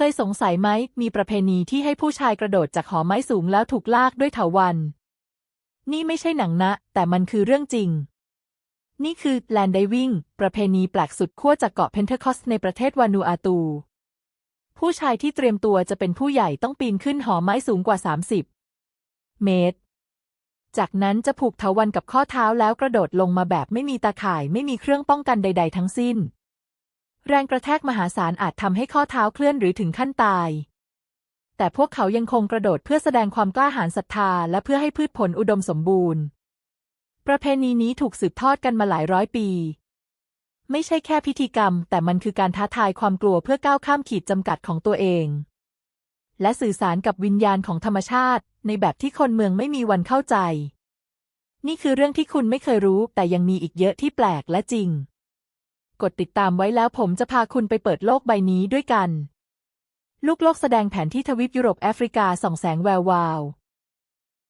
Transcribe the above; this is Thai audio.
เคยสงสัยไหม มีประเพณีที่ให้ผู้ชายกระโดดจากหอไม้สูงแล้วถูกลากด้วยเถาวัลย์นี่ไม่ใช่หนังนะ แต่มันคือเรื่องจริง นี่คือแลนด์ดวิ่ง ประเพณีแปลกสุดขั้วจากเกาะเพนเทคอสในประเทศวานูอาตู ผู้ชายที่เตรียมตัวจะเป็นผู้ใหญ่ต้องปีนขึ้นหอไม้สูงกว่า 30 เมตร จากนั้นจะผูกเถาวัลย์กับข้อเท้าแล้วกระโดดลงมาแบบไม่มีตาข่ายไม่มีเครื่องป้องกันใด ๆ ทั้งสิ้น แรงกระแทกมหาศาลอาจทำให้ข้อเท้าเคลื่อนหรือถึงขั้นตาย แต่พวกเขายังคงกระโดดเพื่อแสดงความกล้าหาญศรัทธา และเพื่อให้พืชผลอุดมสมบูรณ์ ประเพณีนี้ถูกสืบทอดกันมาหลายร้อยปี ไม่ใช่แค่พิธีกรรม แต่มันคือการท้าทายความกลัวเพื่อก้าวข้ามขีดจำกัดของตัวเอง และสื่อสารกับวิญญาณของธรรมชาติ ในแบบที่คนเมืองไม่มีวันเข้าใจ นี่คือเรื่องที่คุณไม่เคยรู้ แต่ยังมีอีกเยอะที่แปลกและจริง กดติดตามไว้แล้วผมจะพาคุณไปเปิดโลกใบนี้ด้วยกัน ลูกโลกแสดงแผนที่ทวีปยุโรปแอฟริกาส่องแสงแวววาว